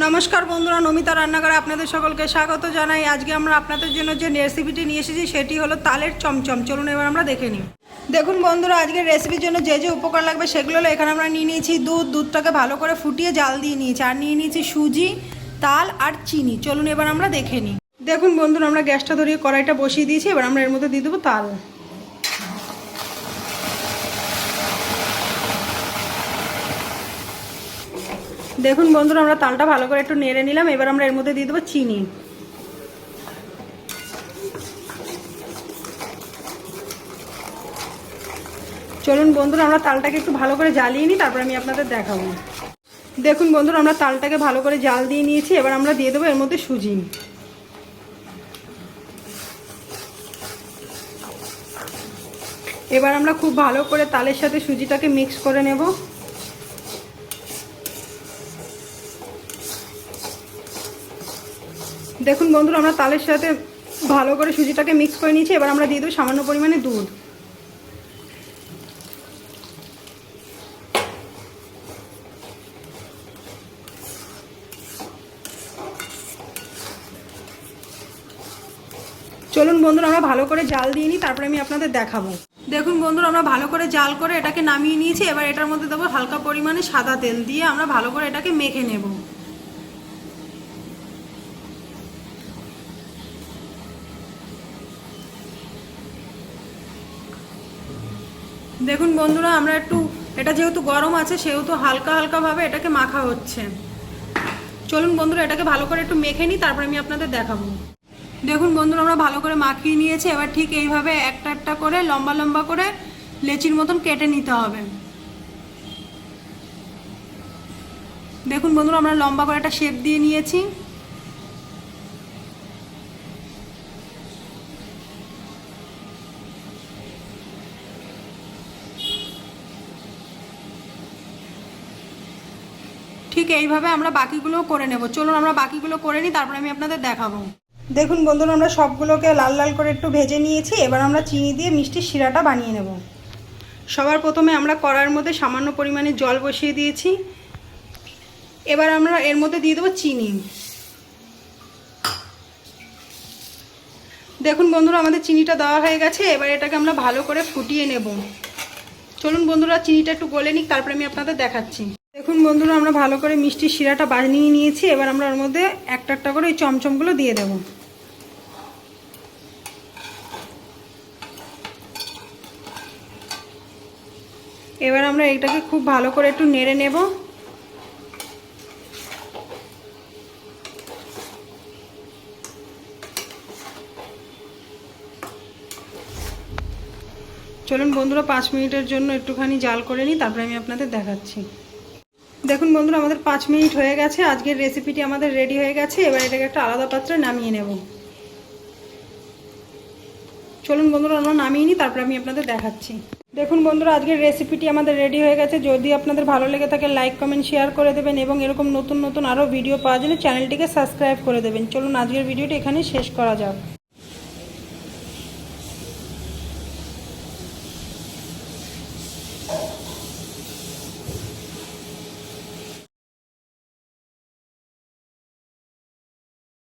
নমস্কার বন্ধুরা, নমিতা রান্নাঘরে আপনাদের সকলকে স্বাগত জানাই। আজকে আমরা আপনাদের জন্য যে রেসিপিটি নিয়ে এসেছি, সেটি হলো তালের চমচম। চলুন এবার আমরা দেখে নিই। দেখুন বন্ধুরা আজকের রেসিপির জন্য যে যে উপকরণ লাগবে, সেগুলো হলো এখানে আমরা নিয়ে নিয়েছি দুধ। দুধটাকে ভালো করে ফুটিয়ে জাল দিয়ে নিয়েছি। আর নিয়ে নিয়েছি সুজি, তাল আর চিনি। চলুন এবার আমরা দেখে নিই। দেখুন বন্ধুরা, আমরা গ্যাসটা ধরিয়ে কড়াইটা বসিয়ে দিয়েছি। এবার আমরা এর মধ্যে দিয়ে দেবো তাল। দেখুন বন্ধুরা, আমরা তালটা ভালো করে একটু নেড়ে নিলাম। এবার আমরা এর মধ্যে দিয়ে দেবো চিনি। চলুন বন্ধুরা, আমরা তালটাকে একটু ভালো করে জ্বালিয়ে নিই, তারপর আমি আপনাদের দেখাবো। দেখুন বন্ধুরা, আমরা তালটাকে ভালো করে জাল দিয়ে নিয়েছি। এবার আমরা দিয়ে দেবো এর মধ্যে সুজি। এবার আমরা খুব ভালো করে তালের সাথে সুজিটাকে মিক্স করে নেব। দেখুন বন্ধুরা, আমরা তালের সাথে ভালো করে সুজিটাকে মিক্স করে নিয়েছি, এবার আমরা দিয়ে দেবো সামান্য পরিমাণে দুধ। চলুন বন্ধুরা, আমরা ভালো করে জাল দিয়ে নিই, তারপরে আমি আপনাদের দেখাবো। দেখুন বন্ধুরা, আমরা ভালো করে জাল করে এটাকে নামিয়ে নিয়েছি, এবার এটার মধ্যে দেবো হালকা পরিমাণে সাদা তেল দিয়ে আমরা ভালো করে এটাকে মেখে নেব। দেখুন বন্ধুরা, আমরা একটু, এটা যেহেতু গরম আছে, সেহেতু হালকা হালকাভাবে এটাকে মাখা হচ্ছে। চলুন বন্ধুরা, এটাকে ভালো করে একটু মেখে নিই, তারপরে আমি আপনাদের দেখাবো। দেখুন বন্ধুরা, আমরা ভালো করে মাখিয়ে নিয়েছি, এবার ঠিক এইভাবে একটা একটা করে লম্বা লম্বা করে লেচির মতন কেটে নিতে হবে। দেখুন বন্ধুরা, আমরা লম্বা করে একটা শেপ দিয়ে নিয়েছি। ঠিক এইভাবে আমরা বাকিগুলো করে নেব। চলুন আমরা বাকিগুলো করে নিই, তারপরে আমি আপনাদের দেখাবো। দেখুন বন্ধুরা, আমরা সবগুলোকে লাল লাল করে একটু ভেজে নিয়েছি, এবার আমরা চিনি দিয়ে মিষ্টির শিরাটা বানিয়ে নেব। সবার প্রথমে আমরা কড়ার মধ্যে সামান্য পরিমাণে জল বসিয়ে দিয়েছি। এবার আমরা এর মধ্যে দিয়ে দেবো চিনি। দেখুন বন্ধুরা, আমাদের চিনিটা দেওয়া হয়ে গেছে, এবার এটাকে আমরা ভালো করে ফুটিয়ে নেব। চলুন বন্ধুরা, চিনিটা একটু গলে নিক, তারপরে আমি আপনাদের দেখাচ্ছি। দেখুন বন্ধুরা, আমরা ভালো করে মিষ্টির শিরাটা বানিয়ে নিয়েছি। এবার আমরা ওর মধ্যে একটা একটা করে ওই চমচমগুলো দিয়ে দেব। এবার আমরা এটাকে খুব ভালো করে একটু নেড়ে নেব। চলুন বন্ধুরা, পাঁচ মিনিটের জন্য একটুখানি জাল করে নিই, তারপরে আমি আপনাদের দেখাচ্ছি। দেখুন বন্ধুরা, আমাদের পাঁচ মিনিট হয়ে গেছে। আজকের রেসিপিটি আমাদের রেডি হয়ে গেছে। এবার এটাকে একটা আলাদা পাত্রে নামিয়ে নেব। চলুন বন্ধুরা, আমরা নামিয়ে নিই, তারপরে আমি আপনাদের দেখাচ্ছি। দেখুন বন্ধুরা, আজকের রেসিপিটি আমাদের রেডি হয়ে গেছে। যদি আপনাদের ভালো লেগে থাকে লাইক কমেন্ট শেয়ার করে দেবেন এবং এরকম নতুন নতুন আরও ভিডিও পাওয়ার জন্য চ্যানেলটিকে সাবস্ক্রাইব করে দেবেন। চলুন, আজকের ভিডিওটি এখানে শেষ করা যাক।